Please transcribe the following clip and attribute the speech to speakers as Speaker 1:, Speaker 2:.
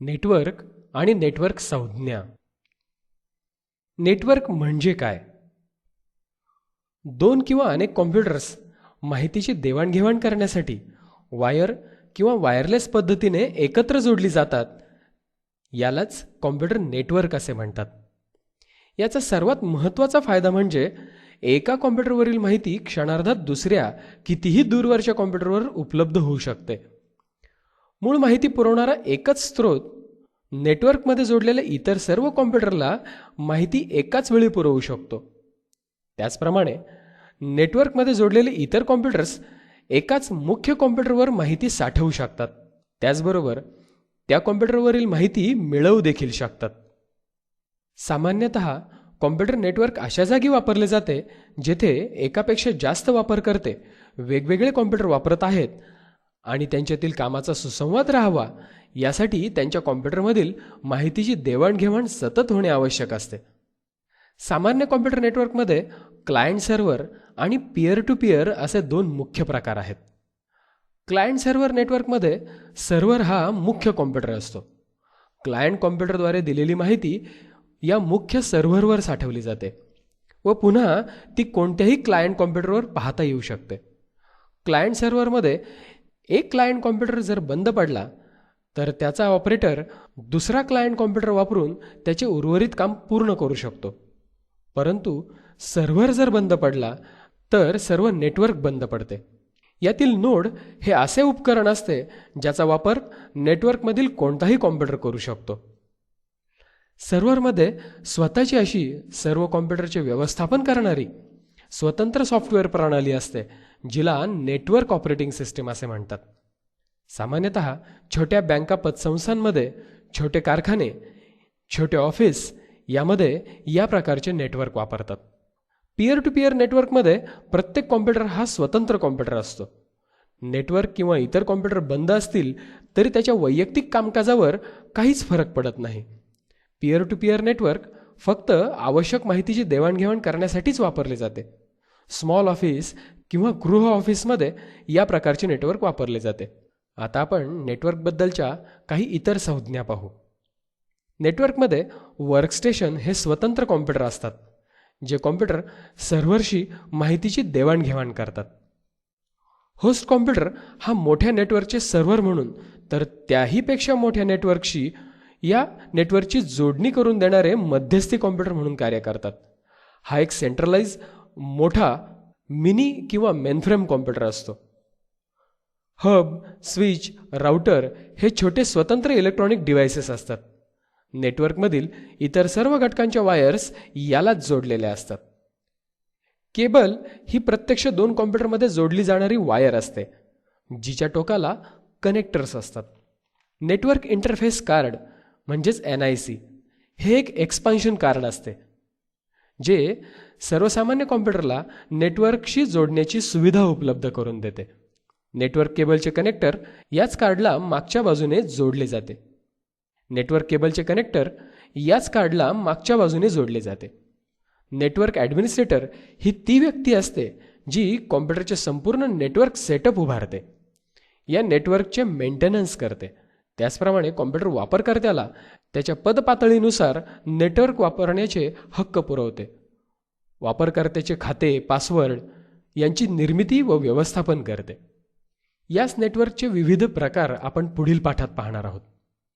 Speaker 1: Network आणि network संज्ञा. Network म्हणजे काय? दोन किंवा अनेक कॉम्प्युटर्स माहितीची देवाणघेवाण करण्यासाठी वायर किंवा वायरलेस पद्धतीने एकत्र जोडली जातात. यालाच कॉम्प्युटर नेटवर्क असे म्हणतात. याचा सर्वात महत्त्वाचा फायदा म्हणजे एका कॉम्प्युटरवरील माहिती क्षणार्धात दुसऱ्या कितीही दूरवरच्या कॉम्प्युटरवर उपलब्ध होऊ शकते. मूळ माहिती पुरवणारा एकच स्रोत नेटवर्कमध्ये जोडलेल्या इतर सर्व कॉम्प्युटरला माहिती एकाच वेळी पुरवू शकतो. त्याचप्रमाणे नेटवर्कमध्ये जोडलेले इतर कॉम्प्युटर्स एकाच मुख्य कॉम्प्युटरवर माहिती साठवू शकतात. त्याचबरोबर त्या कॉम्प्युटरवरील माहिती मिळवू देखील शकतात. सामान्यतः कॉम्प्युटर नेटवर्क अशा जागी वापरले जाते जेथे एकापेक्षा जास्त वापरकर्ते वेगवेगळे कॉम्प्युटर वापरत आहेत आणि त्यांच्यातील कामाचा सुसंवाद राहावा. यासाठी त्यांच्या कॉम्प्युटरमधील माहितीची देवाणघेवाण सतत होणे आवश्यक असते. सामान्य कॉम्प्युटर नेटवर्कमध्ये क्लायंट सर्व्हर आणि पियर टू पियर असे दोन मुख्य प्रकार आहेत. क्लायंट सर्व्हर नेटवर्कमध्ये सर्व्हर हा मुख्य कॉम्प्युटर असतो. क्लायंट कॉम्प्युटरद्वारे दिलेली माहिती या मुख्य सर्व्हरवर साठवली जाते व पुन्हा ती कोणत्याही क्लायंट कॉम्प्युटरवर पाहता येऊ शकते. क्लायंट सर्व्हरमध्ये एक क्लायंट कॉम्प्युटर जर बंद पडला तर त्याचा ऑपरेटर दुसरा क्लायंट कॉम्प्युटर वापरून त्याचे उर्वरित काम पूर्ण करू शकतो. परंतु सर्व्हर जर बंद पडला तर सर्व नेटवर्क बंद पडते. यातील नोड हे असे उपकरण असते ज्याचा वापर नेटवर्कमधील कोणताही कॉम्प्युटर करू शकतो. सर्व्हरमध्ये स्वतःची अशी सर्व कॉम्प्युटरचे व्यवस्थापन करणारी स्वतंत्र सॉफ्टवेअर प्रणाली असते. जिला नेटवर्क ऑपरेटिंग सिस्टीम असे म्हणतात. सामान्यतः छोट्या बँका पतसंस्थांमध्ये छोटे कारखाने छोटे ऑफिस यामध्ये या प्रकारचे नेटवर्क वापरतात. पियर टू पियर नेटवर्कमध्ये प्रत्येक कॉम्प्युटर हा स्वतंत्र कॉम्प्युटर असतो. नेटवर्क किंवा इतर कॉम्प्युटर बंद असतील तरी त्याच्या वैयक्तिक कामकाजावर काहीच फरक पडत नाही. पियर टू पियर नेटवर्क फक्त आवश्यक माहितीची देवाणघेवाण करण्यासाठीच वापरले जाते. स्मॉल ऑफिस किंवा गृह ऑफिसमध्ये या प्रकारचे नेटवर्क वापरले जाते. आता आपण नेटवर्कबद्दलच्या काही इतर संज्ञा पाहू. नेटवर्कमध्ये वर्कस्टेशन हे स्वतंत्र कॉम्प्युटर असतात जे कॉम्प्युटर सर्व्हरशी माहितीची देवाणघेवाण करतात. होस्ट कॉम्प्युटर हा मोठ्या नेटवर्कचे सर्व्हर म्हणून तर त्याहीपेक्षा मोठ्या नेटवर्कशी या नेटवर्कची जोडणी करून देणारे मध्यस्थी कॉम्प्युटर म्हणून कार्य करतात. हा एक सेंट्रलाइज मोठा मिनी किंवा मेनफ्रेम कॉम्प्युटर असतो. हब स्विच राउटर हे छोटे स्वतंत्र इलेक्ट्रॉनिक डिव्हायसेस असतात. नेटवर्कमधील इतर सर्व घटकांच्या वायर्स यालाच जोडलेल्या असतात. केबल ही प्रत्यक्ष दोन कॉम्प्युटरमध्ये जोडली जाणारी वायर असते जिच्या टोकाला कनेक्टर्स असतात. नेटवर्क इंटरफेस कार्ड म्हणजेच एन आय सी हे एक एक्सपान्शन कार्ड असते. जे सर्वसामान्य कॉम्प्युटरला नेटवर्कशी जोडण्याची सुविधा उपलब्ध करून देते. नेटवर्क केबलचे कनेक्टर याच कार्डला मागच्या बाजूने जोडले जाते. नेटवर्क केबलचे कनेक्टर याच कार्डला मागच्या बाजूने जोडले जाते. नेटवर्क ॲडमिनिस्ट्रेटर ही ती व्यक्ती असते जी कॉम्प्युटरचे संपूर्ण नेटवर्क सेटअप उभारते. या नेटवर्कचे मेंटेनन्स करते. त्याचप्रमाणे कॉम्प्युटर वापरकर्त्याला त्याच्या पदपातळीनुसार नेटवर्क वापरण्याचे हक्क पुरवते. वापरकर्त्याचे खाते पासवर्ड यांची निर्मिती व व्यवस्थापन करते. याच नेटवर्कचे विविध प्रकार आपण पुढील पाठात पाहणार आहोत.